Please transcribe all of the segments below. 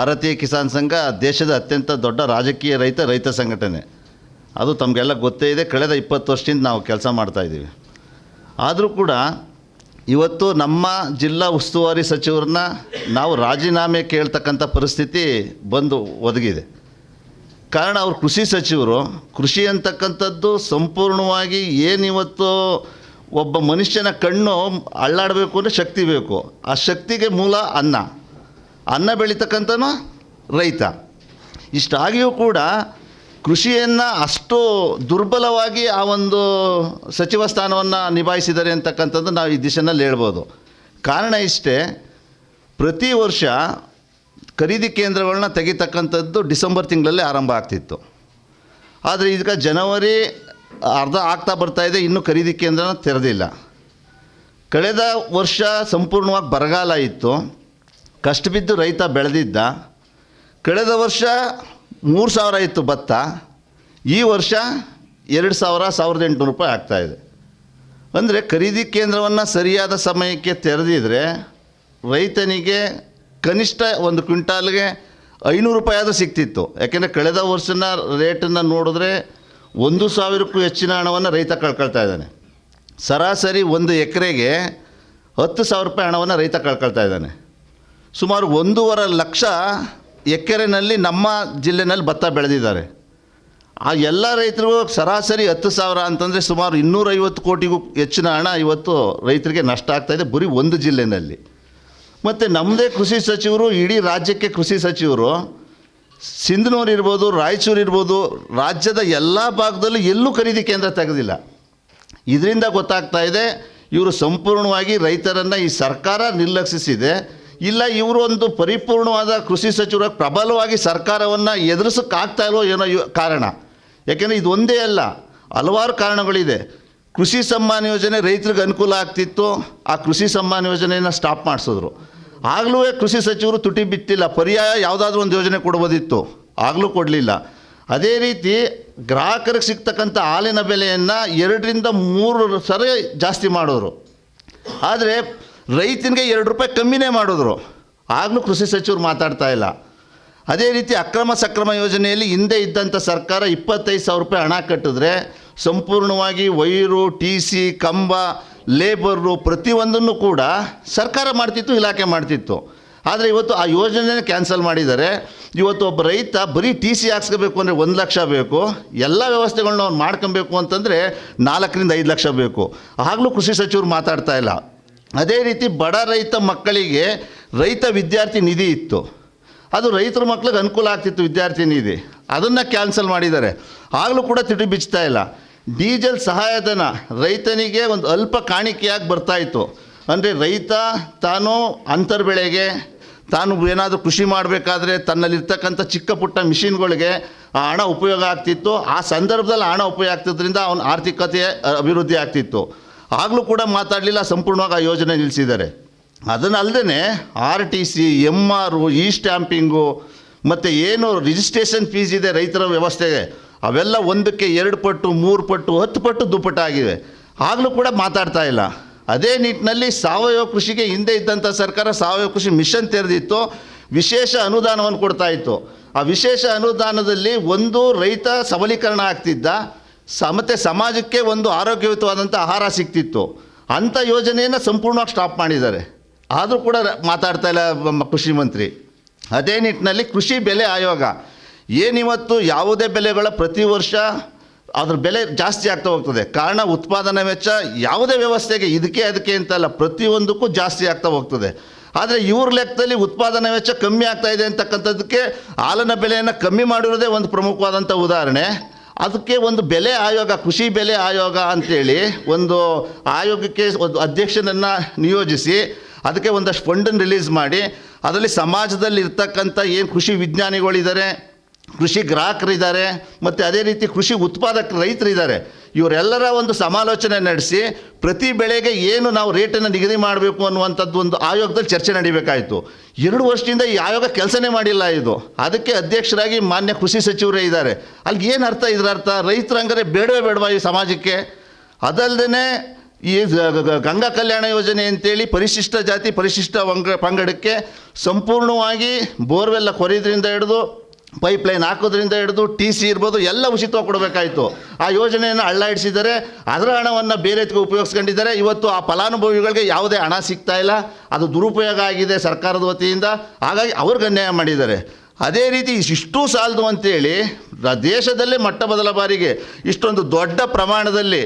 ಭಾರತೀಯ ಕಿಸಾನ್ ಸಂಘ ದೇಶದ ಅತ್ಯಂತ ದೊಡ್ಡ ರಾಜಕೀಯ ರೈತ ರೈತ ಸಂಘಟನೆ. ಅದು ತಮಗೆಲ್ಲ ಗೊತ್ತೇ ಇದೆ, ಕಳೆದ ಇಪ್ಪತ್ತು ವರ್ಷದಿಂದ ನಾವು ಕೆಲಸ ಮಾಡ್ತಾಯಿದ್ದೀವಿ ಆದರೂ ಕೂಡ ಇವತ್ತು ನಮ್ಮ ಜಿಲ್ಲಾ ಉಸ್ತುವಾರಿ ಸಚಿವರನ್ನ ನಾವು ರಾಜೀನಾಮೆ ಕೇಳ್ತಕ್ಕಂಥ ಪರಿಸ್ಥಿತಿ ಬಂದು ಒದಗಿದೆ. ಕಾರಣ ಅವರು ಕೃಷಿ ಸಚಿವರು, ಕೃಷಿ ಅಂತಕ್ಕಂಥದ್ದು ಸಂಪೂರ್ಣವಾಗಿ ಏನಿವತ್ತು ಒಬ್ಬ ಮನುಷ್ಯನ ಕಣ್ಣು ಅಳ್ಳಾಡಬೇಕು ಅಂದರೆ ಶಕ್ತಿ ಬೇಕು. ಆ ಶಕ್ತಿಗೆ ಮೂಲ ಅನ್ನ. ಅನ್ನ ಬೆಳೀತಕ್ಕಂಥನು ರೈತ. ಇಷ್ಟಾಗಿಯೂ ಕೂಡ ಕೃಷಿಯನ್ನು ಅಷ್ಟು ದುರ್ಬಲವಾಗಿ ಆ ಒಂದು ಸಚಿವ ಸ್ಥಾನವನ್ನು ನಿಭಾಯಿಸಿದ್ದಾರೆ ಅಂತಕ್ಕಂಥದ್ದು ನಾವು ಈ ದಿಶೆನಲ್ಲಿ ಹೇಳ್ಬೋದು. ಕಾರಣ ಇಷ್ಟೇ, ಪ್ರತಿ ವರ್ಷ ಖರೀದಿ ಕೇಂದ್ರಗಳನ್ನ ತೆಗಿತಕ್ಕಂಥದ್ದು ಡಿಸೆಂಬರ್ ತಿಂಗಳಲ್ಲೇ ಆರಂಭ ಆಗ್ತಿತ್ತು. ಆದರೆ ಈಗ ಜನವರಿ ಅರ್ಧ ಆಗ್ತಾ ಬರ್ತಾ ಇದೆ, ಇನ್ನೂ ಖರೀದಿ ಕೇಂದ್ರನ ತೆರೆದಿಲ್ಲ. ಕಳೆದ ವರ್ಷ ಸಂಪೂರ್ಣವಾಗಿ ಬರಗಾಲ ಇತ್ತು. ಕಷ್ಟ ಬಿದ್ದು ರೈತ ಬೆಳೆದಿದ್ದ, ಕಳೆದ ವರ್ಷ ಮೂರು ಸಾವಿರ ಇತ್ತು ಭತ್ತ, ಈ ವರ್ಷ ಎರಡು ಸಾವಿರ, ಸಾವಿರದ ಎಂಟುನೂರು ರೂಪಾಯಿ ಆಗ್ತಾಯಿದೆ ಅಂದರೆ ಖರೀದಿ ಕೇಂದ್ರವನ್ನು ಸರಿಯಾದ ಸಮಯಕ್ಕೆ ತೆರೆದಿದ್ರೆ ರೈತನಿಗೆ ಕನಿಷ್ಠ ಒಂದು ಕ್ವಿಂಟಾಲ್ಗೆ ಐನೂರು ರೂಪಾಯಿ ಆದರೂ ಸಿಗ್ತಿತ್ತು ಯಾಕೆಂದರೆ ಕಳೆದ ವರ್ಷನ ರೇಟನ್ನು ನೋಡಿದ್ರೆ ಒಂದು ಸಾವಿರಕ್ಕೂ ಹೆಚ್ಚಿನ ಹಣವನ್ನು ರೈತ ಕಳ್ಕೊಳ್ತಾ ಇದ್ದಾನೆ. ಸರಾಸರಿ ಒಂದು ಎಕರೆಗೆ ಹತ್ತು ಸಾವಿರ ರೂಪಾಯಿ ಹಣವನ್ನು ರೈತ ಕಳ್ಕೊಳ್ತಾ ಇದ್ದಾನೆ. ಸುಮಾರು ಒಂದೂವರೆ ಲಕ್ಷ ಎಕರೆನಲ್ಲಿ ನಮ್ಮ ಜಿಲ್ಲೆನಲ್ಲಿ ಭತ್ತ ಬೆಳೆದಿದ್ದಾರೆ. ಆ ಎಲ್ಲ ರೈತರಿಗೂ ಸರಾಸರಿ ಹತ್ತು ಸಾವಿರ ಅಂತಂದರೆ ಸುಮಾರು ಇನ್ನೂರೈವತ್ತು ಕೋಟಿಗೂ ಹೆಚ್ಚಿನ ಹಣ ಇವತ್ತು ರೈತರಿಗೆ ನಷ್ಟ ಆಗ್ತಾಯಿದೆ ಬರೀ ಒಂದು ಜಿಲ್ಲೆನಲ್ಲಿ. ಮತ್ತು ನಮ್ಮದೇ ಕೃಷಿ ಸಚಿವರು, ಇಡೀ ರಾಜ್ಯಕ್ಕೆ ಕೃಷಿ ಸಚಿವರು, ಸಿಂಧನೂರು ಇರ್ಬೋದು, ರಾಯಚೂರು ಇರ್ಬೋದು, ರಾಜ್ಯದ ಎಲ್ಲ ಭಾಗದಲ್ಲೂ ಎಲ್ಲೂ ಖರೀದಿ ಕೇಂದ್ರ ತೆಗೆದಿಲ್ಲ. ಇದರಿಂದ ಗೊತ್ತಾಗ್ತಾ ಇದೆ ಇವರು ಸಂಪೂರ್ಣವಾಗಿ ರೈತರನ್ನು ಈ ಸರ್ಕಾರ ನಿರ್ಲಕ್ಷಿಸಿದೆ. ಇಲ್ಲ ಇವರು ಒಂದು ಪರಿಪೂರ್ಣವಾದ ಕೃಷಿ ಸಚಿವರು ಪ್ರಬಲವಾಗಿ ಸರ್ಕಾರವನ್ನು ಎದುರಿಸೋಕ್ಕಾಗ್ತಾ ಇಲ್ವೋ ಏನೋ ಕಾರಣ. ಯಾಕೆಂದರೆ ಇದು ಒಂದೇ ಅಲ್ಲ, ಹಲವಾರು ಕಾರಣಗಳಿದೆ. ಕೃಷಿ ಸಮ್ಮಾನ ಯೋಜನೆ ರೈತರಿಗೆ ಅನುಕೂಲ ಆಗ್ತಿತ್ತು, ಆ ಕೃಷಿ ಸಮ್ಮಾನ ಯೋಜನೆಯನ್ನು ಸ್ಟಾಪ್ ಮಾಡಿಸಿದ್ರು. ಆಗಲೂ ಕೃಷಿ ಸಚಿವರು ತುಟಿ ಬಿತ್ತಿಲ್ಲ, ಪರ್ಯಾಯ ಯಾವುದಾದ್ರೂ ಒಂದು ಯೋಜನೆ ಕೊಡ್ಬೋದಿತ್ತು, ಆಗಲೂ ಕೊಡಲಿಲ್ಲ. ಅದೇ ರೀತಿ ಗ್ರಾಹಕರಿಗೆ ಸಿಗ್ತಕ್ಕಂಥ ಹಾಲಿನ ಬೆಲೆಯನ್ನು ಎರಡರಿಂದ ಮೂರು ಸರಿ ಜಾಸ್ತಿ ಮಾಡೋರು. ಆದರೆ ರೈತನಿಗೆ ಎರಡು ರೂಪಾಯಿ ಕಮ್ಮಿನೇ ಮಾಡಿದ್ರು. ಆಗಲೂ ಕೃಷಿ ಸಚಿವರು ಮಾತಾಡ್ತಾ ಇಲ್ಲ. ಅದೇ ರೀತಿ ಅಕ್ರಮ ಸಕ್ರಮ ಯೋಜನೆಯಲ್ಲಿ ಹಿಂದೆ ಇದ್ದಂಥ ಸರ್ಕಾರ ಇಪ್ಪತ್ತೈದು ಸಾವಿರ ರೂಪಾಯಿ ಹಣ ಕಟ್ಟಿದ್ರೆ ಸಂಪೂರ್ಣವಾಗಿ ವೈರು, ಟಿ ಸಿ, ಕಂಬ, ಲೇಬರು ಪ್ರತಿಯೊಂದನ್ನು ಕೂಡ ಸರ್ಕಾರ ಮಾಡ್ತಿತ್ತು, ಇಲಾಖೆ ಮಾಡ್ತಿತ್ತು. ಆದರೆ ಇವತ್ತು ಆ ಯೋಜನೆನ ಕ್ಯಾನ್ಸಲ್ ಮಾಡಿದ್ದಾರೆ. ಇವತ್ತು ಒಬ್ಬ ರೈತ ಬರೀ ಟಿ ಸಿ ಹಾಕ್ಸ್ಕೋಬೇಕು ಅಂದರೆ ಒಂದು ಲಕ್ಷ ಬೇಕು. ಎಲ್ಲ ವ್ಯವಸ್ಥೆಗಳನ್ನ ಅವ್ನು ಮಾಡ್ಕೊಬೇಕು ಅಂತಂದರೆ ನಾಲ್ಕರಿಂದ ಐದು ಲಕ್ಷ ಬೇಕು. ಆಗಲೂ ಕೃಷಿ ಸಚಿವರು ಮಾತಾಡ್ತಾ ಇಲ್ಲ. ಅದೇ ರೀತಿ ಬಡ ರೈತ ಮಕ್ಕಳಿಗೆ ರೈತ ವಿದ್ಯಾರ್ಥಿ ನಿಧಿ ಇತ್ತು. ಅದು ರೈತರ ಮಕ್ಳಿಗೆ ಅನುಕೂಲ ಆಗ್ತಿತ್ತು ವಿದ್ಯಾರ್ಥಿ ನಿಧಿ. ಅದನ್ನು ಕ್ಯಾನ್ಸಲ್ ಮಾಡಿದ್ದಾರೆ. ಆಗಲೂ ಕೂಡ ತಿಟಿ ಬಿಚ್ತಾ ಇಲ್ಲ. ಡೀಸೆಲ್ ಸಹಾಯಧನ ರೈತನಿಗೆ ಒಂದು ಅಲ್ಪ ಕಾಣಿಕೆಯಾಗಿ ಬರ್ತಾಯಿತ್ತು ಅಂದರೆ ರೈತ ತಾನು ಅಂತರ್ಬೆಳೆಗೆ, ತಾನು ಏನಾದರೂ ಕೃಷಿ ಮಾಡಬೇಕಾದ್ರೆ ತನ್ನಲ್ಲಿರ್ತಕ್ಕಂಥ ಚಿಕ್ಕ ಪುಟ್ಟ ಮಿಷಿನ್ಗಳಿಗೆ ಆ ಹಣ ಉಪಯೋಗ ಆಗ್ತಿತ್ತು. ಆ ಸಂದರ್ಭದಲ್ಲಿ ಹಣ ಉಪಯೋಗ ಆಗ್ತಿದ್ದರಿಂದ ಅವನ ಆರ್ಥಿಕತೆ ಅಭಿವೃದ್ಧಿ ಆಗ್ತಿತ್ತು. ಆಗಲೂ ಕೂಡ ಮಾತಾಡಲಿಲ್ಲ, ಸಂಪೂರ್ಣವಾಗಿ ಆ ಯೋಜನೆ ನಿಲ್ಲಿಸಿದ್ದಾರೆ ಅದನ್ನಲ್ಲದೆ R T C M R e stamping ಮತ್ತು ಏನು ರಿಜಿಸ್ಟ್ರೇಷನ್ ಫೀಸ್ ಇದೆ ರೈತರ ವ್ಯವಸ್ಥೆಗೆ, ಅವೆಲ್ಲ ಒಂದಕ್ಕೆ ಎರಡು ಪಟ್ಟು, ಮೂರು ಪಟ್ಟು, ಹತ್ತು ಪಟ್ಟು ದುಪ್ಪಟ್ಟಾಗಿವೆ ಆಗಲೂ ಕೂಡ ಮಾತಾಡ್ತಾ ಇಲ್ಲ. ಅದೇ ನಿಟ್ಟಿನಲ್ಲಿ ಸಾವಯವ ಕೃಷಿಗೆ ಹಿಂದೆ ಇದ್ದಂಥ ಸರ್ಕಾರ ಸಾವಯವ ಕೃಷಿ ಮಿಷನ್ ತೆರೆದಿತ್ತು, ವಿಶೇಷ ಅನುದಾನವನ್ನು ಕೊಡ್ತಾ ಇತ್ತು. ಆ ವಿಶೇಷ ಅನುದಾನದಲ್ಲಿ ಒಂದು ರೈತ ಸಬಲೀಕರಣ ಆಗ್ತಿದ್ದ ಸ, ಮತ್ತು ಸಮಾಜಕ್ಕೆ ಒಂದು ಆರೋಗ್ಯಯುತವಾದಂಥ ಆಹಾರ ಸಿಗ್ತಿತ್ತು ಅಂಥ ಯೋಜನೆಯನ್ನು ಸಂಪೂರ್ಣವಾಗಿ ಸ್ಟಾಪ್ ಮಾಡಿದ್ದಾರೆ. ಆದರೂ ಕೂಡ ಮಾತಾಡ್ತಾ ಇಲ್ಲ ಕೃಷಿ ಮಂತ್ರಿ. ಅದೇ ನಿಟ್ಟಿನಲ್ಲಿ ಕೃಷಿ ಬೆಲೆ ಆಯೋಗ. ಏನಿವತ್ತು ಯಾವುದೇ ಬೆಲೆಗಳ ಪ್ರತಿ ವರ್ಷ ಅದ್ರ ಬೆಲೆ ಜಾಸ್ತಿ ಆಗ್ತಾ ಹೋಗ್ತದೆ. ಕಾರಣ ಉತ್ಪಾದನಾ ವೆಚ್ಚ ಯಾವುದೇ ವ್ಯವಸ್ಥೆಗೆ ಇದಕ್ಕೆ ಅದಕ್ಕೆ ಅಂತಲ್ಲ ಪ್ರತಿಯೊಂದಕ್ಕೂ ಜಾಸ್ತಿ ಆಗ್ತಾ ಹೋಗ್ತದೆ. ಆದರೆ ಇವ್ರ ಲೆಕ್ಕದಲ್ಲಿ ಉತ್ಪಾದನಾ ವೆಚ್ಚ ಕಮ್ಮಿ ಆಗ್ತಾ ಇದೆ ಅಂತಕ್ಕಂಥದ್ದಕ್ಕೆ ಹಾಲಿನ ಬೆಲೆಯನ್ನು ಕಮ್ಮಿ ಮಾಡಿರೋದೇ ಒಂದು ಪ್ರಮುಖವಾದಂಥ ಉದಾಹರಣೆ. ಅದಕ್ಕೆ ಒಂದು ಬೆಲೆ ಆಯೋಗ, ಕೃಷಿ ಬೆಲೆ ಆಯೋಗ ಅಂತೇಳಿ ಒಂದು ಆಯೋಗಕ್ಕೆ ಒಂದು ಅಧ್ಯಕ್ಷನನ್ನು ನಿಯೋಜಿಸಿ ಅದಕ್ಕೆ ಒಂದಷ್ಟು ಫಂಡನ್ನು ರಿಲೀಸ್ ಮಾಡಿ, ಅದರಲ್ಲಿ ಸಮಾಜದಲ್ಲಿ ಇರ್ತಕ್ಕಂಥ ಏನು ಕೃಷಿ ವಿಜ್ಞಾನಿಗಳಿದ್ದಾರೆ, ಕೃಷಿ ಗ್ರಾಹಕರಿದ್ದಾರೆ, ಮತ್ತು ಅದೇ ರೀತಿ ಕೃಷಿ ಉತ್ಪಾದಕ ರೈತರಿದ್ದಾರೆ. ಇವರೆಲ್ಲರ ಒಂದು ಸಮಾಲೋಚನೆ ನಡೆಸಿ ಪ್ರತಿ ಬೆಳೆಗೆ ಏನು ನಾವು ರೇಟನ್ನು ನಿಗದಿ ಮಾಡಬೇಕು ಅನ್ನುವಂಥದ್ದು ಒಂದು ಆಯೋಗದಲ್ಲಿ ಚರ್ಚೆ ನಡಿಬೇಕಾಯಿತು. ಎರಡು ವರ್ಷದಿಂದ ಈ ಆಯೋಗ ಕೆಲಸನೇ ಮಾಡಿಲ್ಲ ಇದು. ಅದಕ್ಕೆ ಅಧ್ಯಕ್ಷರಾಗಿ ಮಾನ್ಯ ಕೃಷಿ ಸಚಿವರೇ ಇದ್ದಾರೆ. ಅಲ್ಲಿ ಏನು ಅರ್ಥ ಇದ್ರ ಅರ್ಥ? ರೈತರ ಹಂಗಾರೆ ಬೇಡವೇ ಬೇಡವಾ ಈ ಸಮಾಜಕ್ಕೆ? ಅದಲ್ಲದೆ ಈ ಗಂಗಾ ಕಲ್ಯಾಣ ಯೋಜನೆ ಅಂತೇಳಿ ಪರಿಶಿಷ್ಟ ಜಾತಿ, ಪರಿಶಿಷ್ಟ ಪಂಗಡಕ್ಕೆ ಸಂಪೂರ್ಣವಾಗಿ ಬೋರ್ವೆಲ್ಲ ಕೊರೆಯೋದ್ರಿಂದ ಹಿಡಿದು ಪೈಪ್ಲೈನ್ ಹಾಕೋದ್ರಿಂದ ಹಿಡಿದು ಟಿ ಸಿ ಇರ್ಬೋದು ಎಲ್ಲ ಉಚಿತವಾಗಿ ಕೊಡಬೇಕಾಯಿತು. ಆ ಯೋಜನೆಯನ್ನು ಹಳ್ಳ ಇಡಿಸಿದ್ದಾರೆ ಅದರ ಹಣವನ್ನು ಬೇರೆ ಉಪಯೋಗಿಸ್ಕೊಂಡಿದ್ದಾರೆ. ಇವತ್ತು ಆ ಫಲಾನುಭವಿಗಳಿಗೆ ಯಾವುದೇ ಹಣ ಸಿಗ್ತಾ ಇಲ್ಲ. ಅದು ದುರುಪಯೋಗ ಆಗಿದೆ ಸರ್ಕಾರದ ವತಿಯಿಂದ. ಹಾಗಾಗಿ ಅವ್ರಿಗೆ ಅನ್ಯಾಯ ಮಾಡಿದ್ದಾರೆ. ಅದೇ ರೀತಿ ಇಷ್ಟು ಸಾಲದು ಅಂತೇಳಿ ದೇಶದಲ್ಲೇ ಮೊಟ್ಟ ಮೊದಲ ಬಾರಿಗೆ ಇಷ್ಟೊಂದು ದೊಡ್ಡ ಪ್ರಮಾಣದಲ್ಲಿ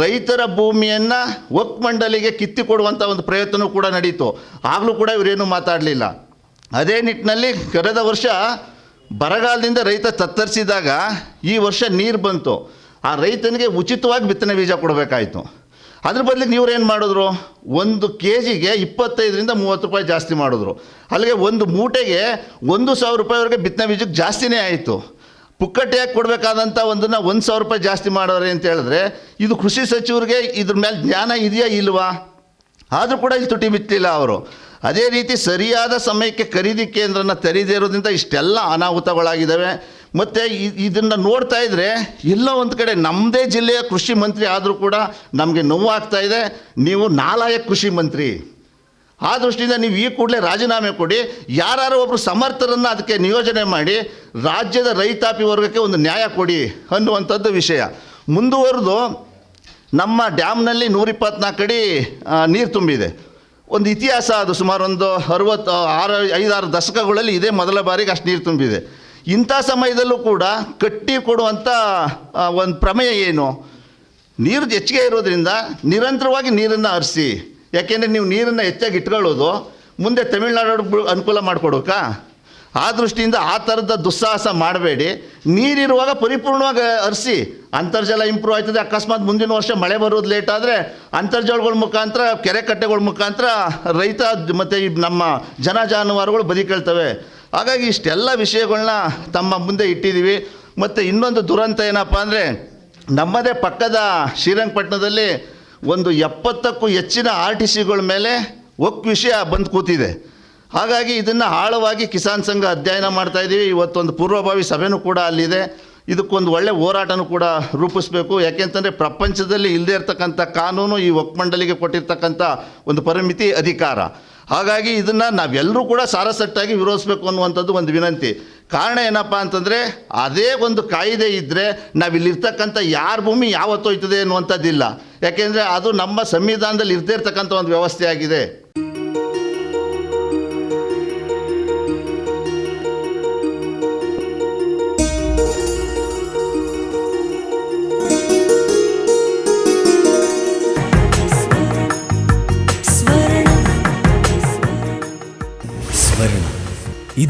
ರೈತರ ಭೂಮಿಯನ್ನು ಒಕ್ ಮಂಡಲಿಗೆ ಕಿತ್ತಿಕೊಡುವಂಥ ಒಂದು ಪ್ರಯತ್ನವೂ ಕೂಡ ನಡೀತು. ಆಗಲೂ ಕೂಡ ಇವರೇನು ಮಾತಾಡಲಿಲ್ಲ. ಅದೇ ನಿಟ್ಟಿನಲ್ಲಿ ಕಳೆದ ವರ್ಷ ಬರಗಾಲದಿಂದ ರೈತ ತತ್ತರಿಸಿದಾಗ ಈ ವರ್ಷ ನೀರು ಬಂತು. ಆ ರೈತನಿಗೆ ಉಚಿತವಾಗಿ ಬಿತ್ತನೆ ಬೀಜ ಕೊಡಬೇಕಾಯಿತು. ಅದ್ರ ಬದಲಿಗೆ ನೀವ್ರೇನು ಮಾಡಿದ್ರು? ಒಂದು ಕೆ ಜಿಗೆ ಇಪ್ಪತ್ತೈದರಿಂದ ಮೂವತ್ತು ರೂಪಾಯಿ ಜಾಸ್ತಿ ಮಾಡಿದ್ರು. ಅಲ್ಲಿಗೆ ಒಂದು ಮೂಟೆಗೆ ಒಂದು ಸಾವಿರ ರೂಪಾಯಿವರೆಗೆ ಬಿತ್ತನೆ ಬೀಜಕ್ಕೆ ಜಾಸ್ತಿನೇ ಆಯಿತು. ಪುಕ್ಕಟ್ಟೆಯಾಗಿ ಕೊಡಬೇಕಾದಂಥ ಒಂದನ್ನು ಒಂದು ಸಾವಿರ ರೂಪಾಯಿ ಜಾಸ್ತಿ ಮಾಡೋರೆ ಅಂತ ಹೇಳಿದ್ರೆ, ಇದು ಕೃಷಿ ಸಚಿವರಿಗೆ ಇದ್ರ ಮೇಲೆ ಜ್ಞಾನ ಇದೆಯಾ ಇಲ್ವಾ? ಆದರೂ ಕೂಡ ಇಲ್ಲಿ ತುಟಿ ಬಿತ್ತಲಿಲ್ಲ ಅವರು. ಅದೇ ರೀತಿ ಸರಿಯಾದ ಸಮಯಕ್ಕೆ ಖರೀದಿ ಕೇಂದ್ರನ ತೆರೆದೇ ಇರೋದ್ರಿಂದ ಇಷ್ಟೆಲ್ಲ ಅನಾಹುತಗಳಾಗಿದ್ದಾವೆ. ಮತ್ತು ಇದನ್ನು ನೋಡ್ತಾ ಇದ್ದರೆ ಎಲ್ಲ ಒಂದು ಕಡೆ ನಮ್ಮದೇ ಜಿಲ್ಲೆಯ ಕೃಷಿ ಮಂತ್ರಿ ಆದರೂ ಕೂಡ ನಮಗೆ ನೋವಾಗ್ತಾ ಇದೆ. ನೀವು ನಾಲಾಯಕ್ ಕೃಷಿ ಮಂತ್ರಿ. ಆ ದೃಷ್ಟಿಯಿಂದ ನೀವು ಈ ಕೂಡಲೇ ರಾಜೀನಾಮೆ ಕೊಡಿ. ಯಾರು ಒಬ್ಬರು ಸಮರ್ಥರನ್ನು ಅದಕ್ಕೆ ನಿಯೋಜನೆ ಮಾಡಿ ರಾಜ್ಯದ ರೈತಾಪಿ ವರ್ಗಕ್ಕೆ ಒಂದು ನ್ಯಾಯ ಕೊಡಿ ಅನ್ನುವಂಥದ್ದು ವಿಷಯ. ಮುಂದುವರೆದು ನಮ್ಮ ಡ್ಯಾಮ್ನಲ್ಲಿ ನೂರಿಪ್ಪತ್ನಾಲ್ಕು ಅಡಿ ನೀರು ತುಂಬಿದೆ. ಒಂದು ಇತಿಹಾಸ ಅದು, ಸುಮಾರು ಒಂದು ಅರುವತ್ತು ಆರು, ಐದಾರು ದಶಕಗಳಲ್ಲಿ ಇದೇ ಮೊದಲ ಬಾರಿಗೆ ಅಷ್ಟು ನೀರು ತುಂಬಿದೆ. ಇಂಥ ಸಮಯದಲ್ಲೂ ಕೂಡ ಕಟ್ಟಿ ಕೊಡುವಂಥ ಒಂದು ಪ್ರಮೇಯ ಏನು? ನೀರು ಹೆಚ್ಚಿಗೆ ಇರೋದ್ರಿಂದ ನಿರಂತರವಾಗಿ ನೀರನ್ನು ಹರಿಸಿ, ಯಾಕೆಂದರೆ ನೀವು ನೀರನ್ನು ಹೆಚ್ಚಾಗಿ ಇಟ್ಕೊಳ್ಳೋದು, ಮುಂದೆ ತಮಿಳ್ನಾಡು ಅನುಕೂಲ ಮಾಡಿಕೊಡೋಕಾ? ಆ ದೃಷ್ಟಿಯಿಂದ ಆ ಥರದ ದುಸ್ಸಾಹಸ ಮಾಡಬೇಡಿ. ನೀರಿರುವಾಗ ಪರಿಪೂರ್ಣವಾಗಿ ಅರಿಸಿ. ಅಂತರ್ಜಲ ಇಂಪ್ರೂವ್ ಆಯ್ತದೆ. ಅಕಸ್ಮಾತ್ ಮುಂದಿನ ವರ್ಷ ಮಳೆ ಬರೋದು ಲೇಟ್ ಆದರೆ ಅಂತರ್ಜಲಗಳ ಮುಖಾಂತರ, ಕೆರೆ ಕಟ್ಟೆಗಳ ಮುಖಾಂತರ ರೈತ ಮತ್ತು ನಮ್ಮ ಜನ ಜಾನುವಾರುಗಳು ಬದುಕೇಳ್ತವೆ. ಹಾಗಾಗಿ ಇಷ್ಟೆಲ್ಲ ವಿಷಯಗಳನ್ನ ತಮ್ಮ ಮುಂದೆ ಇಟ್ಟಿದ್ದೀವಿ. ಮತ್ತು ಇನ್ನೊಂದು ದುರಂತ ಏನಪ್ಪ ಅಂದರೆ ನಮ್ಮದೇ ಪಕ್ಕದ ಶ್ರೀರಂಗಪಟ್ಟಣದಲ್ಲಿ ಒಂದು ಎಪ್ಪತ್ತಕ್ಕೂ ಹೆಚ್ಚಿನ ಆರ್ ಟಿ ಸಿಗಳ ಮೇಲೆ ಒಕ್ ವಿಷಯ ಬಂದು ಕೂತಿದೆ. ಹಾಗಾಗಿ ಇದನ್ನು ಆಳವಾಗಿ ಕಿಸಾನ್ ಸಂಘ ಅಧ್ಯಯನ ಮಾಡ್ತಾ ಇದ್ದೀವಿ ಇವತ್ತೊಂದು ಪೂರ್ವಭಾವಿ ಸಭೆನೂ ಕೂಡ ಅಲ್ಲಿದೆ. ಇದಕ್ಕೊಂದು ಒಳ್ಳೆ ಹೋರಾಟನೂ ಕೂಡ ರೂಪಿಸಬೇಕು. ಯಾಕೆಂತಂದರೆ ಪ್ರಪಂಚದಲ್ಲಿ ಇಲ್ಲದೇ ಇರತಕ್ಕಂಥ ಕಾನೂನು ಈ ಒಕ್ಕಮಂಡಲಿಗೆ ಕೊಟ್ಟಿರ್ತಕ್ಕಂಥ ಒಂದು ಪರಿಮಿತಿ ಅಧಿಕಾರ. ಹಾಗಾಗಿ ಇದನ್ನು ನಾವೆಲ್ಲರೂ ಕೂಡ ಸಾರಸಟ್ಟಾಗಿ ವಿರೋಧಿಸಬೇಕು ಅನ್ನುವಂಥದ್ದು ಒಂದು ವಿನಂತಿ. ಕಾರಣ ಏನಪ್ಪ ಅಂತಂದರೆ ಅದೇ ಒಂದು ಕಾಯಿದೆ ಇದ್ದರೆ ನಾವಿಲ್ಲಿರ್ತಕ್ಕಂಥ ಯಾರ ಭೂಮಿ ಯಾವತ್ತೋಯ್ತದೆ ಅನ್ನುವಂಥದ್ದಿಲ್ಲ. ಯಾಕೆಂದರೆ ಅದು ನಮ್ಮ ಸಂವಿಧಾನದಲ್ಲಿ ಇರದೇ ಇರ್ತಕ್ಕಂಥ ಒಂದು ವ್ಯವಸ್ಥೆ ಆಗಿದೆ